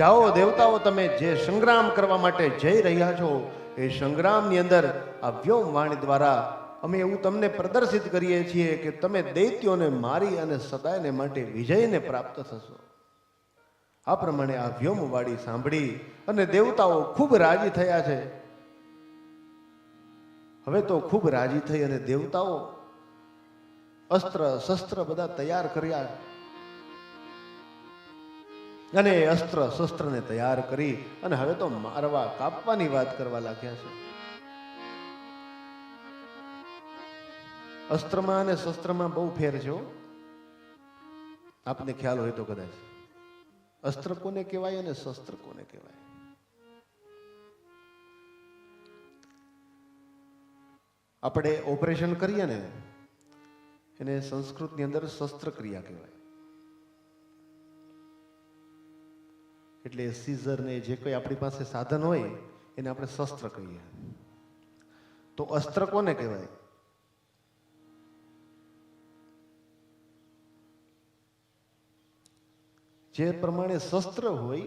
જાઓ દેવતાઓ, તમે જે સંગ્રામ કરવા માટે જઈ રહ્યા છો, એ સંગ્રામની અંદર આ વ્યોમ વાણી દ્વારા અમે એવું તમને પ્રદર્શિત કરીએ છીએ કે તમે દૈત્યોને મારી અને સદાયને માટે વિજયને પ્રાપ્ત થશો. આ પ્રમાણે આ વ્યોમવાળી સાંભળી અને દેવતાઓ ખૂબ રાજી થયા છે. હવે તો ખૂબ રાજી થઈ અને દેવતાઓ અસ્ત્ર શસ્ત્ર બધા તૈયાર કર્યા. અને અસ્ત્ર, શસ્ત્રને તૈયાર કરી અને હવે તો મારવા, કાપવાની વાત કરવા લાગ્યા છે. અસ્ત્રમાં અને શસ્ત્રમાં બહુ ફેર છે આપને ખ્યાલ હોય તો કદાચ. અસ્ત્ર કોને કહેવાય અને શસ્ત્ર કોને કહેવાય? આપણે ઓપરેશન કરીએ ને, એને સંસ્કૃતની અંદર શસ્ત્રક્રિયા કહેવાય. એટલે સીઝર ને જે કોઈ આપણી પાસે સાધન હોય, એને આપણે શસ્ત્ર કહીએ. તો અસ્ત્ર કોને કહેવાય? જે પ્રમાણે શસ્ત્ર હોય,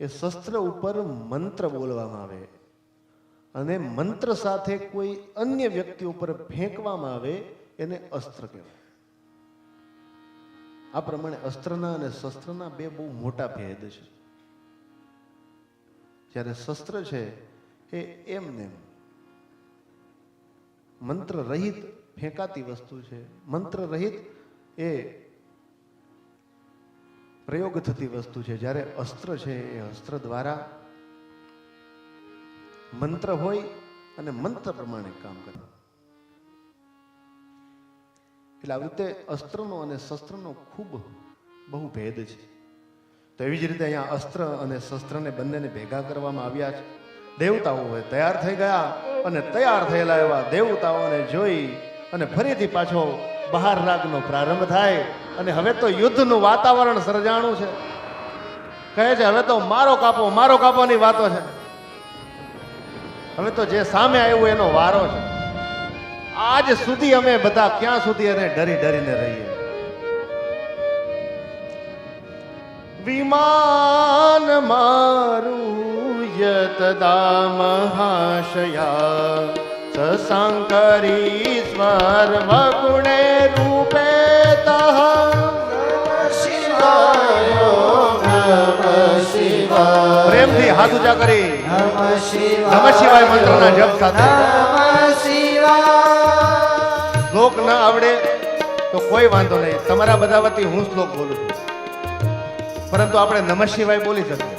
એ શસ્ત્ર ઉપર મંત્ર બોલવામાં આવે. અને મંત્ર સાથે કોઈ અન્ય વ્યક્તિ ઉપર ફેંકવામાં આવે, એને અસ્ત્ર કહેવાય. આ પ્રમાણે અસ્ત્રના અને શસ્ત્રના બે બહુ મોટા ભેદ છે. જ્યારે શસ્ત્ર છે, એ એમને મંત્ર રહિત ફેંકાતી વસ્તુ છે. મંત્ર રહિત એ પ્રયોગ થતી વસ્તુ છે. જ્યારે અસ્ત્ર છે, એ અસ્ત્ર દ્વારા મંત્ર હોય અને મંત્ર પ્રમાણે કામ કરે. એટલે આવી રીતે અસ્ત્રનો અને શસ્ત્રનો ખૂબ બહુ ભેદ છે. તો એવી જ રીતે અહીંયા અસ્ત્ર અને શસ્ત્રને બંનેને ભેગા કરવામાં આવ્યા છે. દેવતાઓ તૈયાર થઈ ગયા અને તૈયાર થયેલા એવા દેવતાઓને જોઈ અને ફરીથી પાછો બહાર રાગનો પ્રારંભ થાય અને હવે તો યુદ્ધનું વાતાવરણ સર્જાણું છે. કહે છે, હવે તો મારો કાપો, મારો કાપોની વાતો છે. હવે તો જે સામે આવ્યું એનો વારો છે. આજ સુધી અમે બધા ક્યાં સુધી એને ડરી ડરીને રહીએ? વિમાન મારું યતદા મહાશયા સશંકરીશ્વર વગુણે રૂપે પ્રેમથી હાથ ઊંચા કરી. નમ શિવાય મંત્રના જપ સાથે. શ્લોક ના આવડે, તો કોઈ વાંધો નહીં. તમારા બધા વતી હું શ્લોક બોલું છું. પરંતુ આપણે નમઃ શિવાય બોલી શકીએ.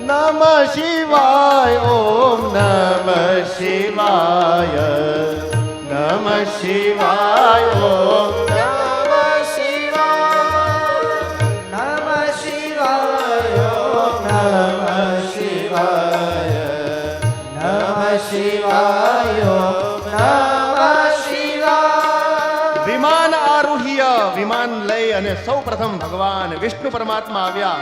નમઃ શિવાય, ઓમ નમઃ શિવાય. નમઃ શિવાય, ઓમ સૌ પ્રથમ ભગવાન વિષ્ણુ પરમાત્મા આવ્યા.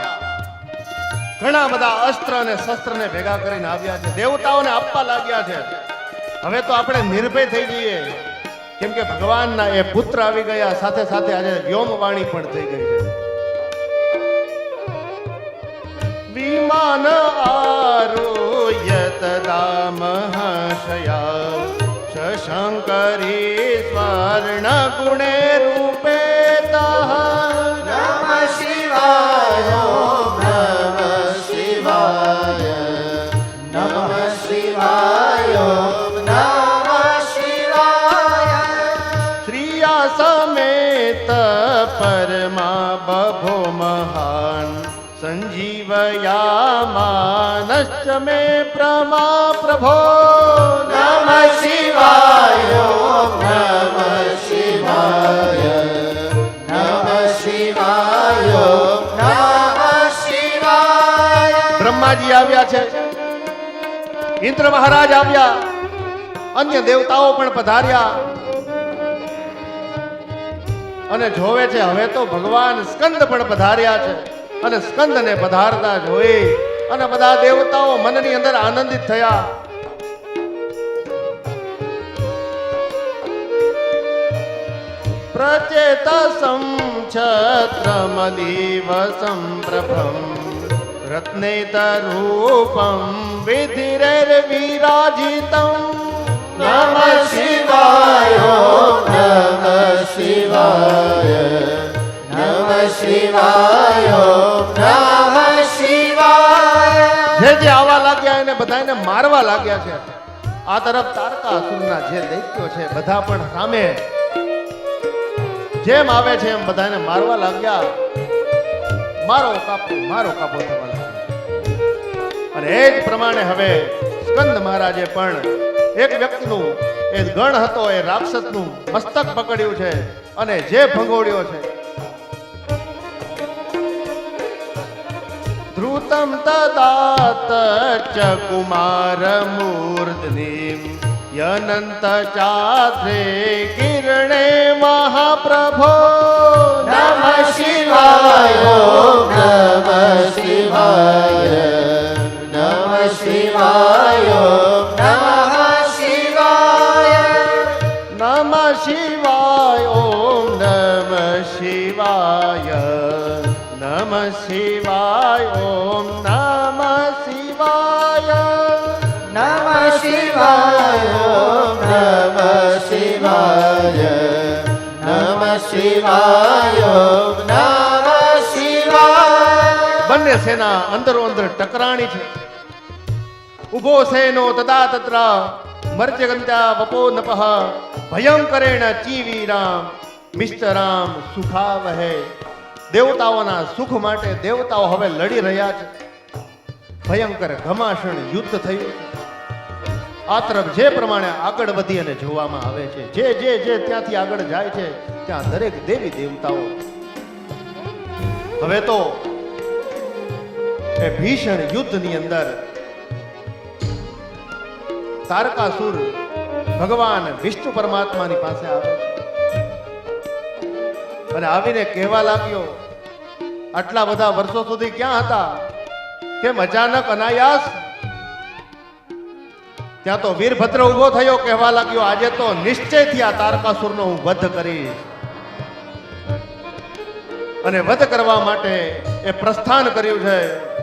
ઘણા બધા અસ્ત્ર અને શસ્ત્રને ભેગા કરીને આવ્યા છે. દેવતાઓને આપવા લાગ્યા છે. હવે તો આપણે નિર્ભય થઈ જઈએ. કેમ કે ભગવાનના એ પુત્ર આવી ગયા, સાથે સાથે આજે વ્યોમવાણી પણ થઈ ગઈ છે. વિમાન શશંકરી સ્વર્ણ ગુણે સંજીવયામાનશ્ચ મે પ્રમા પ્રભો નમ શિવાય બ્રહ્માજી આવ્યા છે. ઇન્દ્ર મહારાજ આવ્યા. અન્ય દેવતાઓ પણ પધાર્યા. અને જોવે છે હવે તો ભગવાન સ્કંદ પણ પધાર્યા છે. અને સ્કંદને પધારતા જોઈ અને બધા દેવતાઓ મનની અંદર આનંદિત થયા. પ્રચેત છત્રમલીવ સંપ્રભમ રત્નેતરૂપમ વિધિરવિરાજિતમ નમ શિવાય નમ શિવાય. નમ શિવાય નમ જે જે આવા લાગ્યા એને બધાને મારવા લાગ્યા છે. આ તરફ તારકા અસુરના જે દૈત્યો છે, બધા પણ સામે જેમ આવે છે એમ બધાને મારવા લાગ્યા. મારો કાપો મારો કાપો થવા લાગ્યો અને એ જ પ્રમાણે હવે સ્કંદ મહારાજે પણ એક વ્યક્તિનું, એ ગણ હતો, એ રાક્ષસનું મસ્તક પકડ્યું છે અને જે ભંગોળ્યો છે ધૃતમ તદાત ચ કુમારમૂર્ધનિમ યનંત किरणे કિરણે મહાપ્રભો નમ શિવાય નમ શિવાય નમ શિવાય નમ શિવાય, નમ શિવાય ઓમ નમ શિવાય નમ શિવાય નમ શિવાય નમ શિવાય નમ શિવાય બંને સેના અંદરો અંદર ટકરાણી છે. ઊભો સેનો તદા તત્ર મર્જગંત્યા વપો નપઃ ભયંકરેણ ચીવીરામ મિસ્ટરામ સુખાવહે. દેવતાઓના સુખ માટે દેવતાઓ હવે લડી રહ્યા છે. ભયંકર ઘમાસણ યુદ્ધ થયું આ તરફ જે પ્રમાણે આગળ વધી અને જોવામાં આવે છે, જે જે જે ત્યાંથી આગળ જાય છે, ત્યાં દરેક દેવી દેવતાઓ. હવે તો એ ભીષણ યુદ્ધની અંદર તારકાસુર ભગવાન વિષ્ણુ પરમાત્માની પાસે આવે અને આવીને કહેવા લાગ્યો આટલા બધા વર્ષો સુધી ક્યાં હતા? કેમ અચાનક અનાયાસ? ત્યાં તો વીરભદ્ર ઊભો થયો, કહેવા લાગ્યો, આજે તો નિશ્ચયથી આ તારકાસુરનો હું વધ કરીશ. અને વધ કરવા માટે એ પ્રસ્થાન કર્યું છે.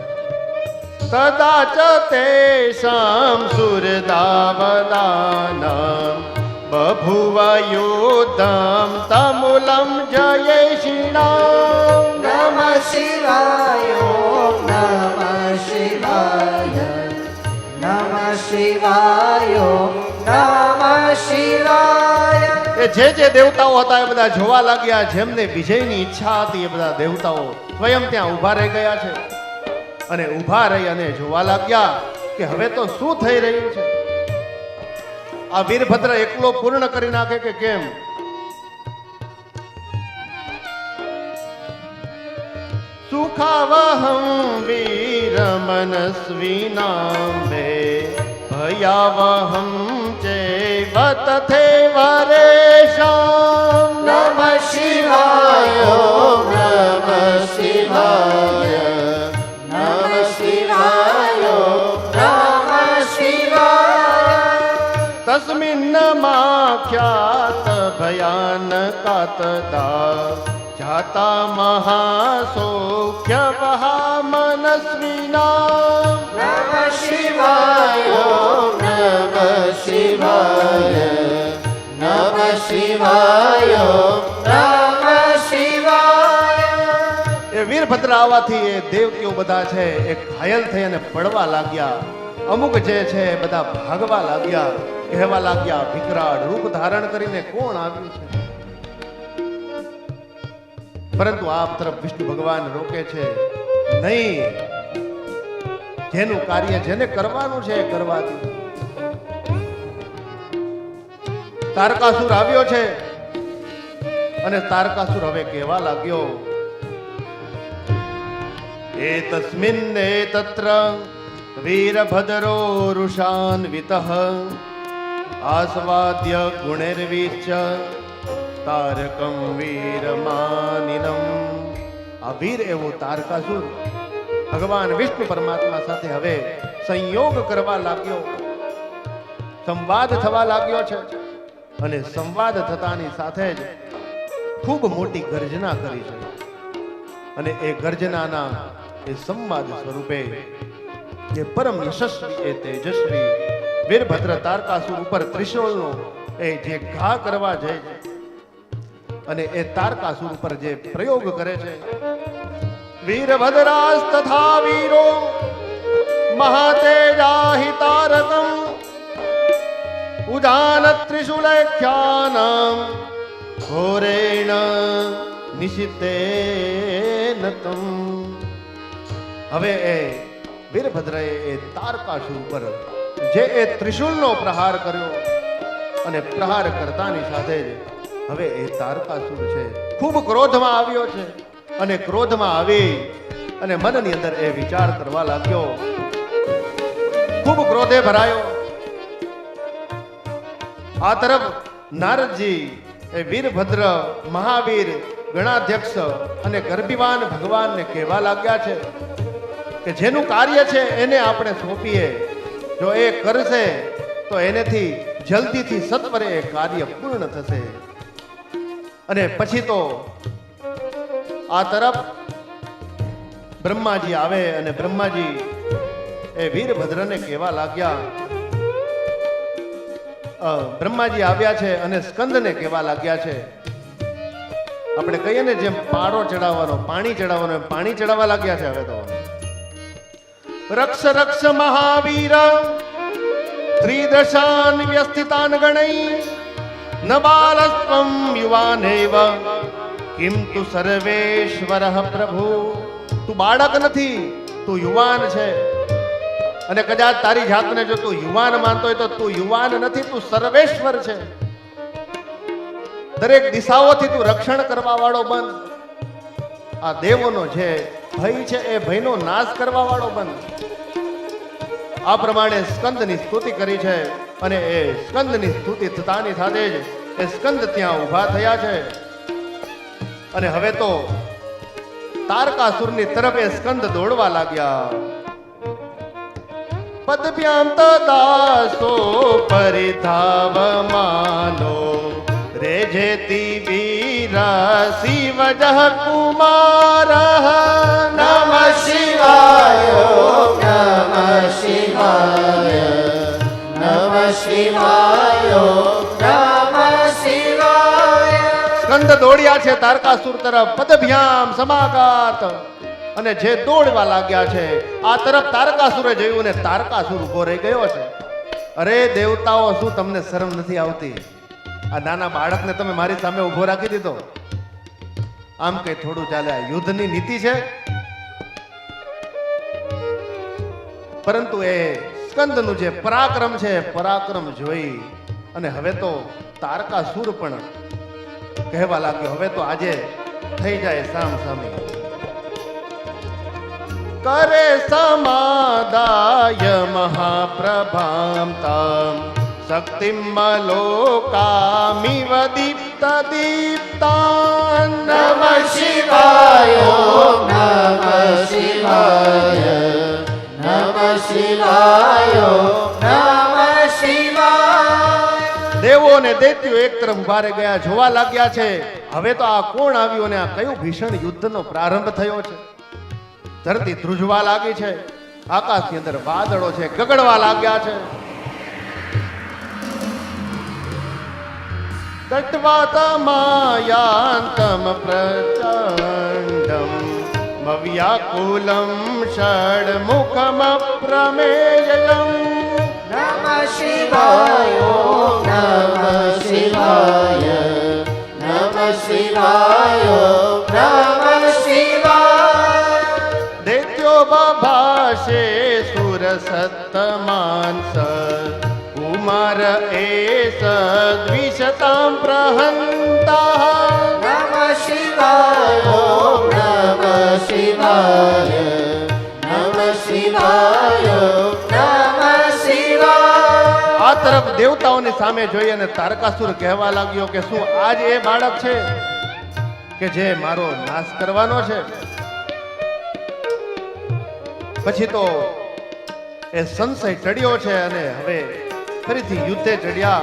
તદા ચ સુર સુરદાવદાનાં બભુવ યુદ્ધં તમુલમ જયેશિણામ નમ શિવાય નમ શિવાય નમ શિવાય નમ શિવાય. એ જે જે દેવતાઓ હતા એ બધા જોવા લાગ્યા જેમને વિજયની ઈચ્છા હતી એ બધા દેવતાઓ સ્વયં ત્યાં ઊભા રહી ગયા છે. અને ઊભા રહી અને જોવા લાગ્યા કે હવે તો શું થઈ રહ્યું છે? આ વીરભદ્ર એકલો પૂર્ણ કરી નાખે કે કેમ સુખાવહં વીરમનસ્વીનાંબે ભયાવહં ચૈવ તથૈવરેષાં નમ શિવાય નમ શિવાય માખ્યાત ભયાનકાતદા જાતા મહાસૌખ્ય मनस्विना। नम શિવાય नम शिवाय। नम शिवाय। नम શિવાય એ વીરભદ્ર આવવાથી એ દેવતીઓ બધા છે એ ઘાયલ થઈ અને પડવા લાગ્યા. અમુક જે છે બધા ભાગવા લાગ્યા, કહેવા લાગ્યા, વિકરાળ રૂપ ધારણ કરીને કોણ આવ્યું છે? પરંતુ આપ તરફ વિષ્ણુ ભગવાન રોકે છે, નહીં, જેનું કાર્ય જેને કરવાનું છે કરવા દો. તારકાસુર આવ્યો છે, અને તારકાસુર હવે કહેવા લાગ્યો, એ તસ્મિન એ તત્ર વીરભદ્રો રુષાન્વિતઃ આસ્વાદ્ય ગુણૈર્વીશ્ચ તારકમ વીરમાનિનમ આ વીર એવો તારકાસુર ભગવાન વિષ્ણુ પરમાત્મા સાથે હવે સંયોગ કરવા લાગ્યો. સંવાદ થવા લાગ્યો છે અને સંવાદ થતાની સાથે જ ખૂબ મોટી ગર્જના કરી છે. અને એ ગર્જનાના એ સંવાદ સ્વરૂપે એ પરમ યશસ્વી એ તેજસ્વી વીરભદ્ર તારકાસુર ઉપર ત્રિશૂળનો એ જે ઘા કરવા જાય છે અને એ તારકાસુર ઉપર જે પ્રયોગ કરે છે. વીરભદ્રાસ તથા વીરો મહાતેજાહિ તારકમ ઉદાન ત્રિશુલખ્યાનમ ઘોરેણ નિશિતે નતમ. હવે એ વીરભદ્રએ એ તારકાસુર ઉપર જે એ ત્રિશુલનો પ્રહાર કર્યો અને પ્રહાર કરતાની સાથે જ હવે એ તારકાસુર છે ખૂબ ક્રોધમાં આવ્યો છે અને ક્રોધમાં આવી અને મનની અંદર એ વિચાર કરવા લાગ્યો। ખૂબ ક્રોધે ભરાયો। આ તરફ નારદજી એ વીરભદ્ર મહાવીર ગણાધ્યક્ષ અને ગર્ભિવાન ભગવાનને કહેવા લાગ્યા છે કે જેનું કાર્ય છે એને આપણે સોંપીએ. જો એ કરશે, તો એનેથી જલ્દીથી સત્વરે એ કાર્ય પૂર્ણ થશે. અને પછી તો આ તરફ બ્રહ્માજી આવે અને બ્રહ્માજી એ વીરભદ્રને કહેવા લાગ્યા બ્રહ્માજી આવ્યા છે અને સ્કંદને કહેવા લાગ્યા છે. આપણે કહીએ ને જેમ પાડો ચડાવવાનો, પાણી ચડાવવાનો પાણી ચડાવવા લાગ્યા છે હવે તો. રક્ષ રક્ષ મહાવીર ત્રિદશાન વ્યસ્તિતાન ગણૈ ન બાલસ્વમ યુવાનેવ કિમ તું સર્વેશ્વર પ્રભુ તું બાળક નથી તું યુવાન છે અને કદાચ તારી જાતને જો તું યુવાન માનતો હોય તો તું યુવાન નથી, તું સર્વેશ્વર છે. દરેક દિશાઓથી તું રક્ષણ કરવા વાળો બન. આ દેવોનો જે ભય છે એ ભયનો નાશ કરવા વાળો બંધ. આ પ્રમાણે સ્કંદની સ્તુતિ કરી છે અને એ સ્કંદની સ્તુતિ થતાની સાથે જ એ સ્કંદ ત્યાં ઊભા થયા છે. અને હવે તો તારકાસુરની તરફ એ સ્કંદ દોડવા લાગ્યા. પદભ્યામ પરિધાવ માનો રેજેતી વીરા શિવ જહ કુમાર નમ શિવાય નમ શિવાય નમ શિવાય સ્કંદ દોડ્યા છે તારકાસુર તરફ પદભ્યામ સમાગાત અને જે દોડવા લાગ્યા છે, આ તરફ તારકાસુરે જોયું ને તારકાસુર ઊભો રહી ગયો છે. અરે દેવતાઓ, શું તમને શરમ નથી આવતી? આ નાના બાળકને તમે મારી સામે ઊભો રાખી દીધો. આમ કઈ થોડું ચાલે. યુદ્ધની નીતિ છે. પરંતુ એ સ્કંદનું જે પરાક્રમ છે, પરાક્રમ જોઈ અને હવે તો તારકાસુર પણ કહેવા લાગ્યો. હવે તો આજે થઈ જાય સામ સામે. કરે સમાદાય મહાપ્રભામ તામ. શક્તિમલોકામિવ દીપ્ત દીપ્તાન નમ શિવાય નમ શિવાય નમ શિવાય નમ શિવાય દેવો અને દૈત્યો એક તરફ ભારે ગયા જોવા લાગ્યા છે. હવે તો આ કોણ આવ્યું અને આ કયું ભીષણ યુદ્ધનો પ્રારંભ થયો છે? ધરતી ધ્રુજવા લાગી છે આકાશની અંદર વાદળો છે ગગડવા લાગ્યા છે. તટવાતમાયાંતમ પ્રચંડમ મવ્યાકુલમ ષડમુખમ પ્રમેયમ નમ શિવાય નમ શિવાય નમ શિવાય નમ શિવાય દૈત્યો બભાષે કુમાર એસ દ્વિશતામ પ્રહંતા નમ શિવાય નમ શિવાય નમ શિવાય શિવાય આ તરફ દેવતાઓની સામે જોઈ અને તારકાસુર કહેવા લાગ્યો કે શું આજ એ બાળક છે કે જે મારો નાશ કરવાનો છે? પછી તો એ સંશય ચડ્યો છે અને હવે ફરીથી યુદ્ધે ચડ્યા.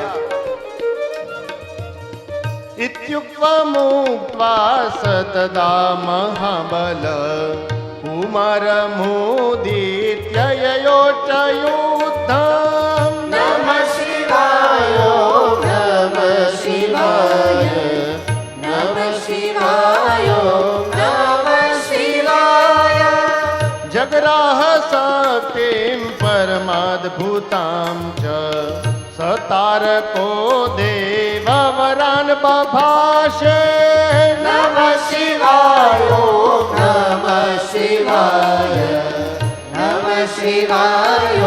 ઇત્યુક્વા મુક્ત્વા સતદા મહાબલ. ઉમર મોદિત્યયો ચ યુદ્ધમ નમ શિવાય નમ શિવાય નમ શિવાય નમ શિવાય. તારકો દેવ વરાન બભાશે નમ શિવાય નમ શિવાય. નમ શિવાય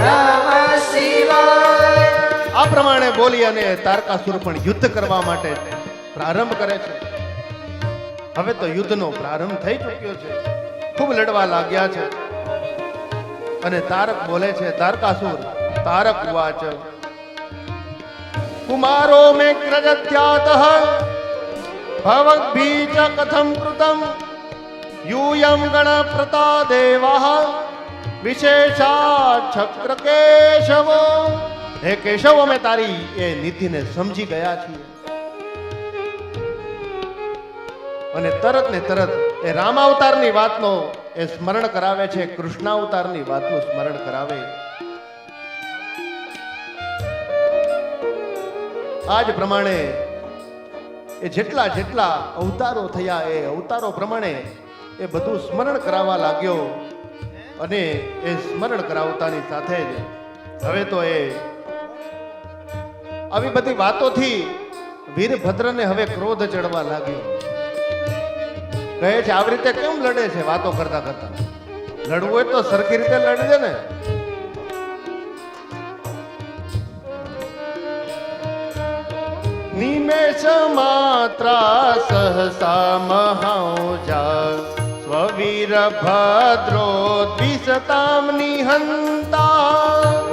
નમ શિવાય. આ પ્રમાણે બોલી અને તારકાસુર પણ યુદ્ધ કરવા માટે પ્રારંભ કરે છે. હવે તો યુદ્ધનો પ્રારંભ થઈ ચૂક્યો છે. ખૂબ લડવા લાગ્યા છે. અને તારક બોલે છે, તારકાસુર, તારક વાચ કુમારો મે ગ્રજત્યાત ભવદ્ભી ચ કથમ કૃતમ यूयं गणप्रता देवः વિશેષા છક્ર કેશવો હે કેશવ અમે તારી એ નીતિને સમજી ગયા છીએ અને તરત ને તરત એ રામાવતારની વાતનો એ સ્મરણ કરાવે છે કૃષ્ણાવતારની વાતનું સ્મરણ કરાવે આજ પ્રમાણે એ જેટલા જેટલા અવતારો થયા એ અવતારો પ્રમાણે એ બધું સ્મરણ કરાવવા લાગ્યો અને એ સ્મરણ કરાવતાની સાથે જ હવે તો એ આવી બધી વાતોથી વીરભદ્રને હવે ક્રોધ ચડવા લાગ્યો. કહે છે, આવી રીતે કેમ લડે છે? વાતો કરતા કરતા. લડવું હોય તો સરખી રીતે લડજે ને. નિમેષ માત્રા સહસા મહાજા સ્વવીર ભદ્રો દ્વિષતામ નિહંતા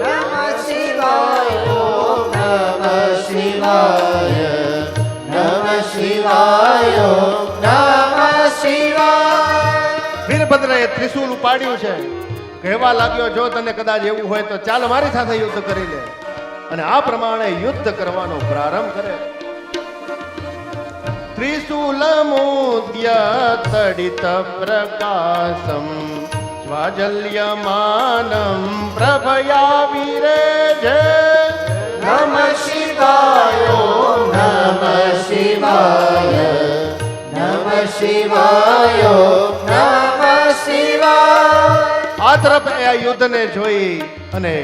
નમ શિવાય નમ શિવાય નમ શિવાય નમ શિવાય વીરભદ્રએ ત્રિશુલ ઉપાડ્યું છે. કહેવા લાગ્યો, જો તને કદાચ એવું હોય તો ચાલ મારી સાથે યુદ્ધ કરી લે. અને આ પ્રમાણે યુદ્ધ કરવાનો પ્રારંભ કરે. ત્રિશુલમુદ્ય તડિત પ્રકાશમ જ્વાજલ્યમાનમ પ્રભયા વીરે જય નમ શિવાય નમ શિવાય નમ શિવાય નમ શિવાય. આ તરફ એ યુદ્ધને જોઈ અને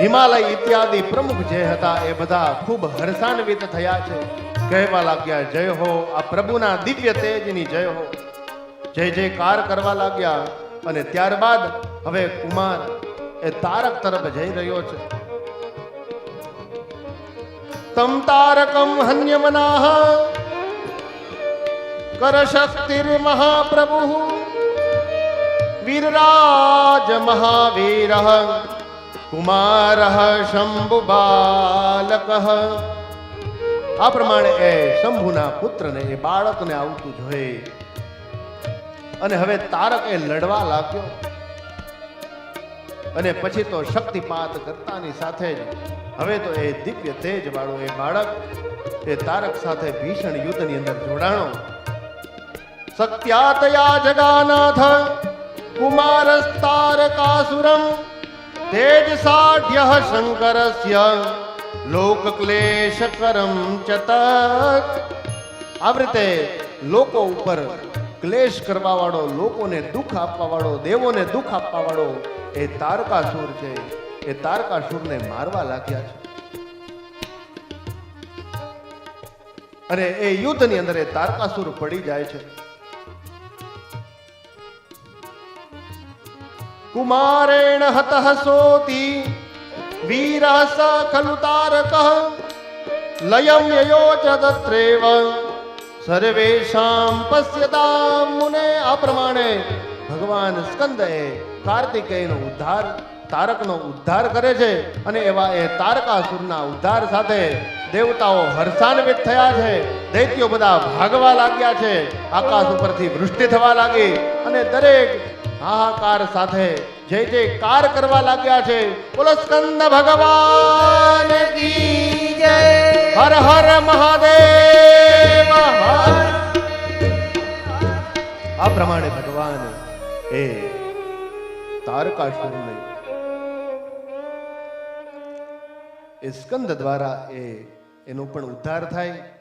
હિમાલય ઇત્યાદિ પ્રમુખ જે હતા એ બધા ખૂબ હર્ષાન્વિત થયા છે. કહેવા લાગ્યા, જય હો, આ પ્રભુના દિવ્ય તેજની જય હો. જય જયકાર કરવા લાગ્યા અને ત્યારબાદ હવે કુમાર એ તારક તરફ જઈ રહ્યો છે. તમ તારકમ હન્યમનાહ કરશક્તિર્મહાપ્રભુ વીરરાજ મહાવીર. કુમાર શંભુબાલક. આ પ્રમાણે એ શંભુના પુત્રને, એ બાળકને આવતું જોઈ અને હવે તારક એ લડવા લાગ્યો. અને પછી તો શક્તિપાત કરતાની સાથે જ, હવે તો એ દિવ્ય તેજ વાળો એ બાળક, એ તારક સાથે ભીષણ યુદ્ધની અંદર જોડાણો. સત્યાતયા જગાનાથ, કુમારસ્તારકાસુરમ સાઢ્ય શંકરસ્ય લોકક્લેશકરમ ચત આવી રીતે લોકો ઉપર ક્લેશ કરવા વાળો લોકોને દુઃખ આપવા વાળો દેવોને દુઃખ આપવા વાળો એ તારકાસુર છે. એ તારકાસુરને મારવા લાગ્યા છે. અને એ યુદ્ધની અંદર એ તારકાસુર પડી જાય છે. કુમારેણ હતઃ સોતી वीरः स ખલુ तारकः। लयं ययोच तत्रैव સર્વેષામ પશ્યતામ મુને આ પ્રમાણે ભગવાન સ્કંદ એ કાર્તિકેયનો ઉદ્ધાર તારકનો ઉદ્ધાર કરે છે અને એવા એ તારકાસુરના ઉદ્ધાર સાથે દેવતાઓ હર્ષાન્વિત થયા છે। દૈત્યો બધા ભાગવા લાગ્યા છે। આકાશ ઉપરથી વૃષ્ટિ થવા લાગી અને દરેક હાહાકાર સાથે જય જયકાર કરવા લાગ્યા છે બોલો સ્કંદ ભગવાન હર હર મહાદેવ. આ પ્રમાણે ભગવાન એ તારકાસુરને એ સ્કંદ દ્વારા એ એનો પણ ઉદ્ધાર થાય.